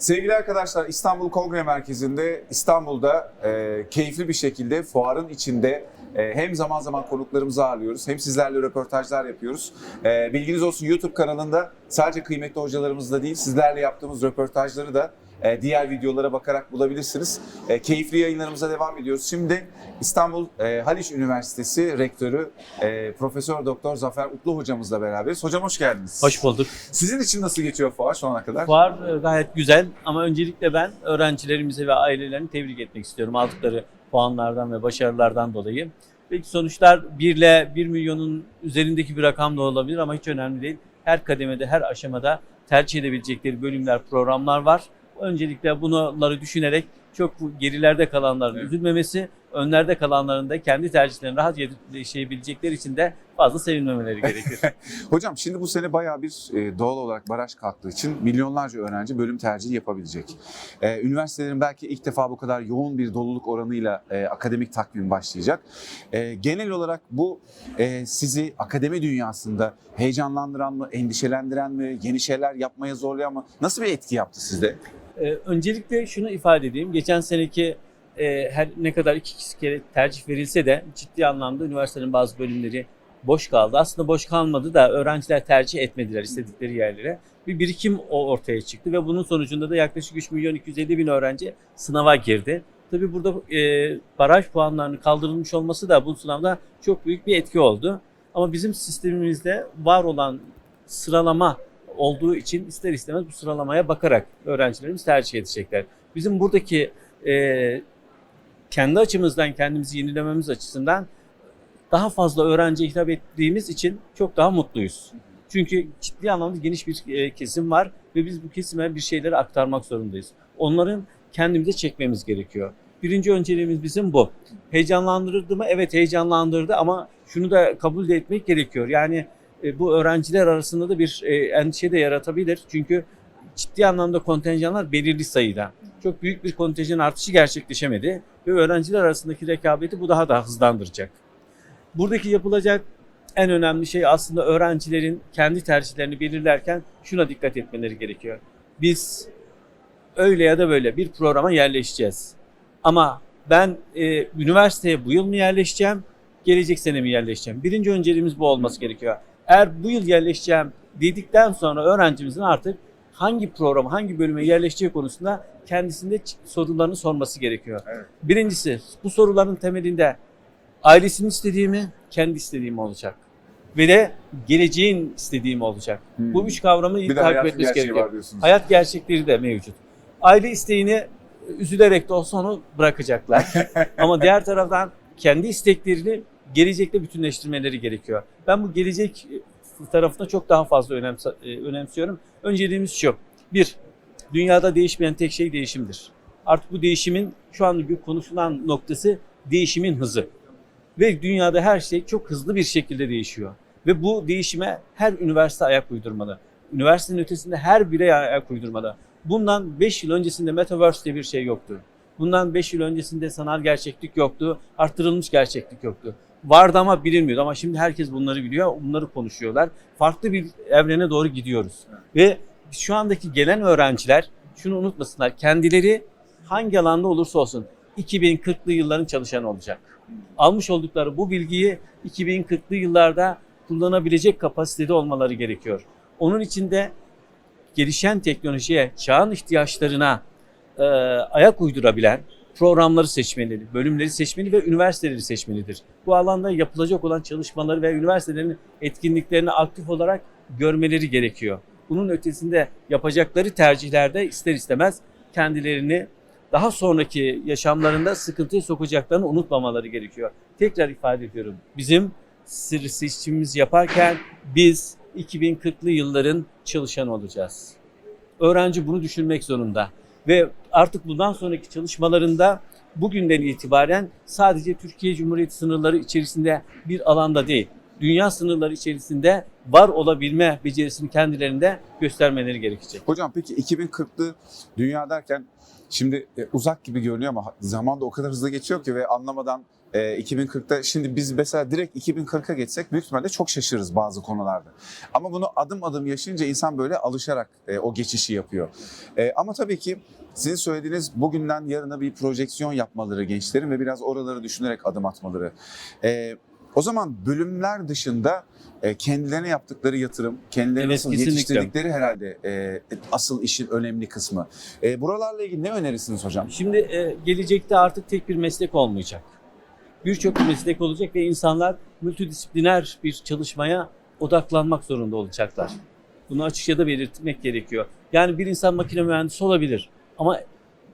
Sevgili arkadaşlar İstanbul Kongre Merkezi'nde İstanbul'da e, keyifli bir şekilde fuarın içinde e, hem zaman zaman konuklarımızı ağırlıyoruz hem sizlerle röportajlar yapıyoruz. E, bilginiz olsun YouTube kanalında sadece kıymetli hocalarımızla değil sizlerle yaptığımız röportajları da e, diğer videolara bakarak bulabilirsiniz. E, keyifli yayınlarımıza devam ediyoruz. Şimdi İstanbul e, Haliç Üniversitesi Rektörü e, Profesör Doktor Zafer Utlu hocamızla beraberiz. Hocam hoş geldiniz. Hoş bulduk. Sizin için nasıl geçiyor fuar şu ana kadar? Fuar gayet güzel ama öncelikle ben öğrencilerimizi ve ailelerini tebrik etmek istiyorum aldıkları puanlardan ve başarılardan dolayı. Belki sonuçlar 1 ile 1 milyonun üzerindeki bir rakam da olabilir ama hiç önemli değil. Her kademede, her aşamada tercih edebilecekleri bölümler, programlar var. Öncelikle bunları düşünerek çok gerilerde kalanların Evet. üzülmemesi, önlerde kalanların da kendi tercihlerini rahat yaşayabilecekleri için de fazla sevinmemeleri gerekir. Hocam şimdi bu sene bayağı bir e, doğal olarak baraj kalktığı için milyonlarca öğrenci bölüm tercihi yapabilecek. E, üniversitelerin belki ilk defa bu kadar yoğun bir doluluk oranıyla e, akademik takvim başlayacak. Genel olarak bu sizi akademi dünyasında heyecanlandıran mı, endişelendiren mi, yeni şeyler yapmaya zorlayan mı? Nasıl bir etki yaptı sizde? Ee, öncelikle şunu ifade edeyim. Geçen seneki e, her ne kadar iki kere tercih verilse de ciddi anlamda üniversitenin bazı bölümleri boş kaldı. Aslında boş kalmadı da öğrenciler tercih etmediler istedikleri yerlere. Bir birikim ortaya çıktı ve bunun sonucunda da yaklaşık 3 milyon 250 bin öğrenci sınava girdi. Tabii burada e, baraj puanlarının kaldırılmış olması da bu sınavda çok büyük bir etki oldu. Ama bizim sistemimizde var olan sıralama olduğu için ister istemez bu sıralamaya bakarak öğrencilerimiz tercih edecekler. Bizim buradaki e, kendi açımızdan kendimizi yenilememiz açısından daha fazla öğrenciye hitap ettiğimiz için çok daha mutluyuz. Çünkü ciddi anlamda geniş bir e, kesim var ve biz bu kesime bir şeyleri aktarmak zorundayız. Onların kendimize çekmemiz gerekiyor. Birinci önceliğimiz bizim bu. Heyecanlandırdı mı? Evet heyecanlandırdı ama şunu da kabul de etmek gerekiyor. Yani e, bu öğrenciler arasında da bir e, endişe de yaratabilir. Çünkü ciddi anlamda kontenjanlar belirli sayıda. Çok büyük bir kontenjan artışı gerçekleşemedi ve öğrenciler arasındaki rekabeti bu daha da hızlandıracak. Buradaki yapılacak en önemli şey aslında öğrencilerin kendi tercihlerini belirlerken şuna dikkat etmeleri gerekiyor. Biz öyle ya da böyle bir programa yerleşeceğiz. Ama ben e, üniversiteye bu yıl mı yerleşeceğim, gelecek sene mi yerleşeceğim? Birinci önceliğimiz bu olması gerekiyor. Eğer bu yıl yerleşeceğim dedikten sonra öğrencimizin artık hangi programa, hangi bölüme yerleşeceği konusunda kendisinde sorularını sorması gerekiyor. Evet. Birincisi bu soruların temelinde ailesinin istediği mi, kendi istediği mi olacak? Ve de geleceğin istediği mi olacak? Hmm. Bu üç kavramı iyi takip etmesi gerekiyor. Hayat gerçekleri de mevcut. Aile isteğini üzülerek de olsa onu bırakacaklar. Ama diğer taraftan kendi isteklerini gelecekte bütünleştirmeleri gerekiyor. Ben bu gelecek tarafına çok daha fazla önemse- e, önemsiyorum. Önceliğimiz şu. Bir, dünyada değişmeyen tek şey değişimdir. Artık bu değişimin şu an konuşulan noktası değişimin hızı. Ve dünyada her şey çok hızlı bir şekilde değişiyor. Ve bu değişime her üniversite ayak uydurmalı. Üniversitenin ötesinde her birey ayak uydurmalı. Bundan 5 yıl öncesinde Metaverse diye bir şey yoktu. Bundan 5 yıl öncesinde sanal gerçeklik yoktu, arttırılmış gerçeklik yoktu. Vardı ama bilinmiyordu ama şimdi herkes bunları biliyor, bunları konuşuyorlar. Farklı bir evrene doğru gidiyoruz. Ve şu andaki gelen öğrenciler şunu unutmasınlar, kendileri hangi alanda olursa olsun 2040'lı yılların çalışanı olacak. Almış oldukları bu bilgiyi 2040'lı yıllarda kullanabilecek kapasitede olmaları gerekiyor. Onun için de gelişen teknolojiye, çağın ihtiyaçlarına e, ayak uydurabilen programları seçmeli, bölümleri seçmeli ve üniversiteleri seçmelidir. Bu alanda yapılacak olan çalışmaları ve üniversitelerin etkinliklerini aktif olarak görmeleri gerekiyor. Bunun ötesinde yapacakları tercihlerde ister istemez kendilerini daha sonraki yaşamlarında sıkıntıya sokacaklarını unutmamaları gerekiyor. Tekrar ifade ediyorum. Bizim sır seçimimizi yaparken biz 2040'lı yılların çalışanı olacağız. Öğrenci bunu düşünmek zorunda ve artık bundan sonraki çalışmalarında bugünden itibaren sadece Türkiye Cumhuriyeti sınırları içerisinde bir alanda değil, dünya sınırları içerisinde var olabilme becerisini kendilerinde göstermeleri gerekecek. Hocam peki 2040'lı dünya derken şimdi e, uzak gibi görünüyor ama zaman da o kadar hızlı geçiyor ki ve anlamadan e, 2040'ta şimdi biz mesela direkt 2040'a geçsek büyük ihtimalle çok şaşırırız bazı konularda. Ama bunu adım adım yaşayınca insan böyle alışarak e, o geçişi yapıyor. E, ama tabii ki sizin söylediğiniz bugünden yarına bir projeksiyon yapmaları gençlerin ve biraz oraları düşünerek adım atmaları. E, o zaman bölümler dışında e, kendilerine yaptıkları yatırım, kendilerini Evet, nasıl kesinlikle. yetiştirdikleri herhalde e, asıl işin önemli kısmı. E, buralarla ilgili ne önerirsiniz hocam? Şimdi e, gelecekte artık tek bir meslek olmayacak. Birçok meslek olacak ve insanlar multidisipliner bir çalışmaya odaklanmak zorunda olacaklar. Bunu açıkça da belirtmek gerekiyor. Yani bir insan makine mühendisi olabilir ama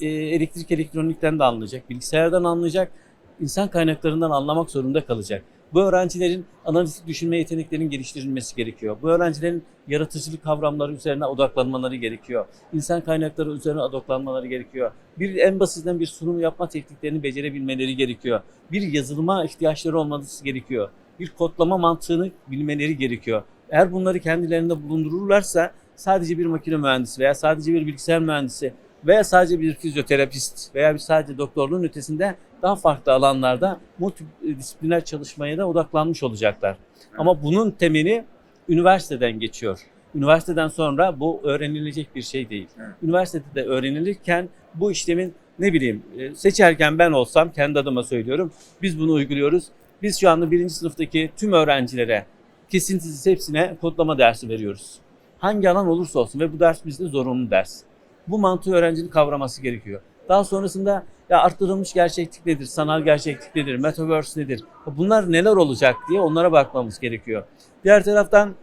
e, elektrik elektronikten de anlayacak, bilgisayardan anlayacak, insan kaynaklarından anlamak zorunda kalacak. Bu öğrencilerin analitik düşünme yeteneklerinin geliştirilmesi gerekiyor. Bu öğrencilerin yaratıcılık kavramları üzerine odaklanmaları gerekiyor. İnsan kaynakları üzerine odaklanmaları gerekiyor. Bir en basitinden bir sunum yapma tekniklerini becerebilmeleri gerekiyor. Bir yazılıma ihtiyaçları olması gerekiyor. Bir kodlama mantığını bilmeleri gerekiyor. Eğer bunları kendilerinde bulundururlarsa sadece bir makine mühendisi veya sadece bir bilgisayar mühendisi veya sadece bir fizyoterapist veya bir sadece doktorluğun ötesinde daha farklı alanlarda multidisipliner çalışmaya da odaklanmış olacaklar. Ama bunun temeli üniversiteden geçiyor. Üniversiteden sonra bu öğrenilecek bir şey değil. Evet. Üniversitede de bu işlemin ne bileyim e, seçerken ben olsam kendi adıma söylüyorum. Biz bunu uyguluyoruz. Biz şu anda birinci sınıftaki tüm öğrencilere kesintisiz hepsine kodlama dersi veriyoruz. Hangi alan olursa olsun ve bu ders bizde zorunlu ders. Bu mantığı öğrencinin kavraması gerekiyor. Daha sonrasında ya arttırılmış gerçeklik nedir, sanal gerçeklik nedir, metaverse nedir? Bunlar neler olacak diye onlara bakmamız gerekiyor. Diğer taraftan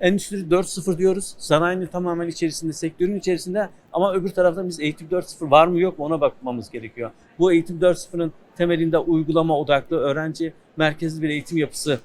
Endüstri 4.0 diyoruz. Sanayinin tamamen içerisinde, sektörün içerisinde ama öbür taraftan biz eğitim 4.0 var mı yok mu ona bakmamız gerekiyor. Bu eğitim 4.0'ın temelinde uygulama odaklı, öğrenci merkezli bir eğitim yapısı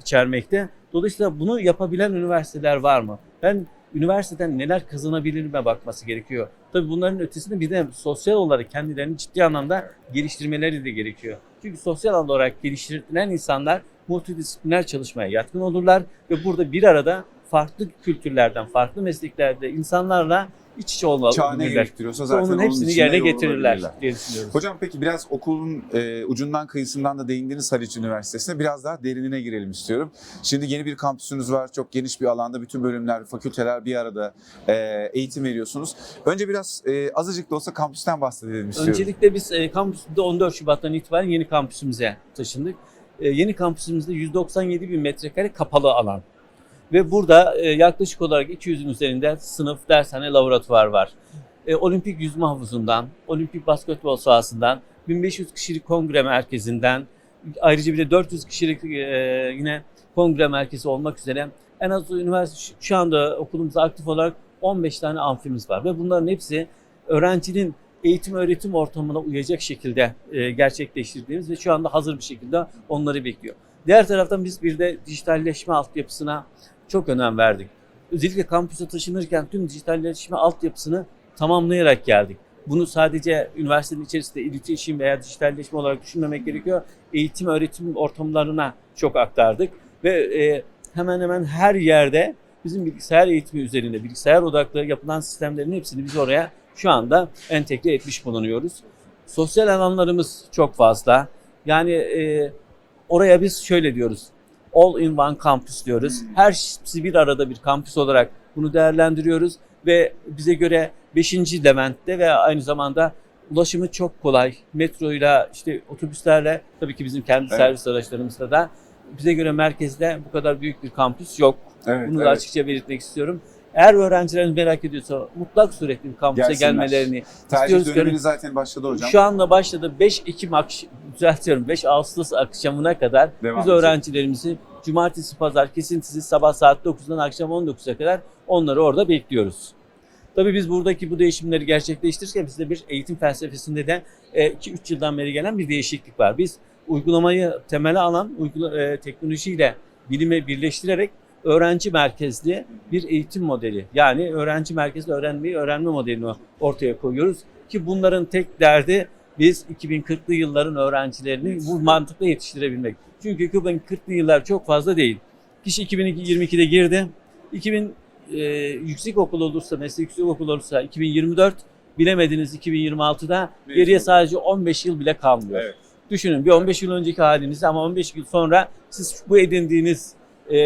içermekte. Dolayısıyla bunu yapabilen üniversiteler var mı? Ben üniversiteden neler kazanabilirime bakması gerekiyor. Tabii bunların ötesinde bir de sosyal olarak kendilerini ciddi anlamda geliştirmeleri de gerekiyor. Çünkü sosyal olarak geliştirilen insanlar multidisipliner çalışmaya yatkın olurlar ve burada bir arada farklı kültürlerden, farklı mesleklerde insanlarla iç içe olmalı. Çağ ne gerektiriyorsa zaten Onun hepsini yerine getirirler diye düşünüyoruz. Hocam peki biraz okulun e, ucundan kıyısından da değindiğiniz Haliç Üniversitesi'ne biraz daha derinine girelim istiyorum. Şimdi yeni bir kampüsünüz var. Çok geniş bir alanda bütün bölümler, fakülteler bir arada e, eğitim veriyorsunuz. Önce biraz e, azıcık da olsa kampüsten bahsedelim istiyorum. Öncelikle biz e, kampüsümüzde 14 Şubat'tan itibaren yeni kampüsümüze taşındık. E, yeni kampüsümüzde 197 bin metrekare kapalı alan. Ve burada e, yaklaşık olarak 200'ün üzerinde sınıf, dershane, laboratuvar var. E, olimpik yüzme havuzundan, olimpik basketbol sahasından, 1500 kişilik kongre merkezinden, ayrıca bir de 400 kişilik e, yine kongre merkezi olmak üzere en az üniversite şu- anda okulumuzda aktif olarak 15 tane amfimiz var ve bunların hepsi öğrencinin eğitim öğretim ortamına uyacak şekilde e, gerçekleştirdiğimiz ve şu anda hazır bir şekilde onları bekliyor. Diğer taraftan biz bir de dijitalleşme altyapısına çok önem verdik. Özellikle kampüse taşınırken tüm dijitalleşme altyapısını tamamlayarak geldik. Bunu sadece üniversitenin içerisinde iletişim veya dijitalleşme olarak düşünmemek gerekiyor. Eğitim öğretim ortamlarına çok aktardık ve e, hemen hemen her yerde bizim bilgisayar eğitimi üzerinde bilgisayar odaklı yapılan sistemlerin hepsini biz oraya şu anda entegre etmiş bulunuyoruz. Sosyal alanlarımız çok fazla. Yani e, oraya biz şöyle diyoruz. All in one campus diyoruz. Her hepsi bir arada bir kampüs olarak bunu değerlendiriyoruz ve bize göre 5. Levent'te ve aynı zamanda ulaşımı çok kolay. Metroyla işte otobüslerle tabii ki bizim kendi Evet. servis araçlarımızda da bize göre merkezde bu kadar büyük bir kampüs yok. Evet, Bunu da evet. açıkça belirtmek istiyorum. Eğer öğrencileriniz merak ediyorsa mutlak suretle kampüse Gelsinler. gelmelerini Tercih istiyoruz. döneminiz zaten başladı hocam. Şu anda başladı 5 Ekim akş düzeltiyorum 5 Ağustos akşamına kadar Devam biz edecek. öğrencilerimizi cumartesi pazar kesintisiz sabah saat 9'dan akşam 19'a kadar onları orada bekliyoruz. Tabii biz buradaki bu değişimleri gerçekleştirirken bizde bir eğitim felsefesinde de 2-3 yıldan beri gelen bir değişiklik var. Biz uygulamayı temele alan uygula, e, teknolojiyle bilime birleştirerek öğrenci merkezli bir eğitim modeli yani öğrenci merkezli öğrenmeyi öğrenme modelini ortaya koyuyoruz ki bunların tek derdi biz 2040'lı yılların öğrencilerini bu mantıkla yetiştirebilmek. Çünkü 2040'lı yıllar çok fazla değil. Kişi 2022'de girdi. 2000 e, yüksek okul olursa, meslek yüksek okul olursa 2024, bilemediniz 2026'da geriye sadece 15 yıl bile kalmıyor. Evet. Düşünün bir 15 yıl önceki halinizi ama 15 yıl sonra siz bu edindiğiniz e,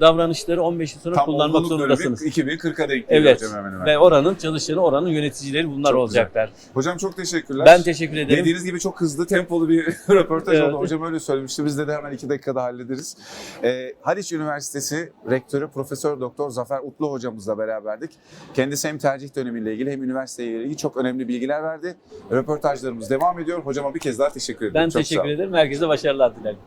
davranışları 15 yıl sonra Tam kullanmak zorundasınız. 2040'a denk Evet. hemen hemen. Ve oranın çalışanı, oranın yöneticileri bunlar Çok olacaklar. Hocam çok teşekkürler. Ben teşekkür ederim. Dediğiniz gibi çok hızlı, tempolu bir röportaj Evet. oldu. Hocam öyle söylemişti. Biz de, de hemen iki dakikada hallederiz. Ee, Haliç Üniversitesi Rektörü Profesör Doktor Zafer Utlu hocamızla beraberdik. Kendisi hem tercih dönemiyle ilgili hem üniversiteyle ilgili çok önemli bilgiler verdi. Röportajlarımız devam ediyor. Hocama bir kez daha teşekkür ederim. Ben Çok teşekkür ederim. Herkese başarılar dilerim.